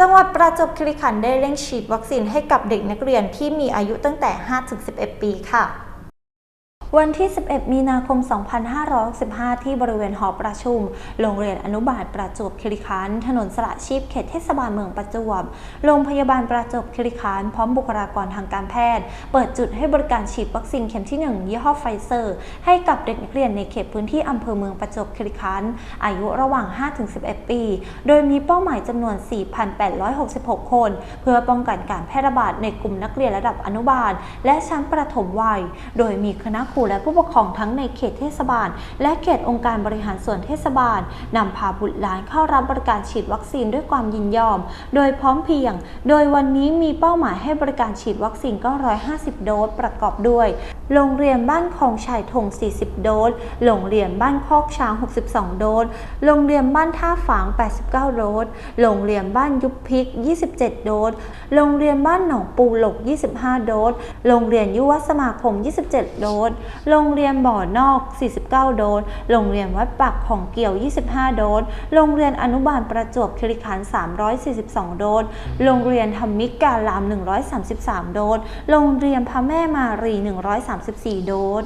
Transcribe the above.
จังหวัดประจวบคีรีขันธ์ได้เร่งฉีดวัคซีนให้กับเด็กนักเรียนที่มีอายุตั้งแต่ 5-11 ปีค่ะ วันที่ 11 มีนาคม 2565ที่บริเวณหอประชุม โรงเรียนอนุบาลประจวบคีรีขันธ์ถนนสระชีพเขตเทศบาลเมืองประจวบ โรงพยาบาลประจวบคีรีขันธ์พร้อมบุคลากรทางการแพทย์ เปิดจุดให้บริการฉีดวัคซีนเข็มที่ 1 ยี่ห้อไฟเซอร์ ให้กับเด็กนักเรียนในเขตพื้นที่อำเภอเมืองประจวบคีรีขันธ์อายุระหว่าง 5-11 ปี โดยมีเป้าหมายจำนวน 4,866 คน เพื่อป้องกันการแพร่ระบาดในกลุ่มนักเรียนระดับอนุบาล และชั้นประถมวัย โดยมีคณะครูและผู้ปกครองทั้งในเขตเทศบาล และเขตองค์การบริหารส่วนเทศบาลนำพาบุตรหลานเข้ารับบริการฉีดวัคซีนด้วยความยินยอม โดยพร้อมเพียง โดยวันนี้มีเป้าหมายให้บริการฉีดวัคซีน950 โดสประกอบด้วย โรงเรียนบ้านคลองชายธง40 โดส โรงเรียนบ้านคอกช้าง 62 โดส โรงเรียนบ้านท่าฝาง 89 โดส โรงเรียนบ้านยุบพิก 27 โดส โรงเรียนบ้านหนองปูหลก 25 โดส โรงเรียนยุวสมาคม 27 โดส โรงเรียนบ่อนอก 49 โดส โรงเรียนวัดปักของเกี่ยว 25 โดส โรงเรียนอนุบาลประจวบคีรีขันธ์ 342 โดส โรงเรียนธรรมิกการาม 133 โดส โรงเรียนพระแม่มารี34 โดส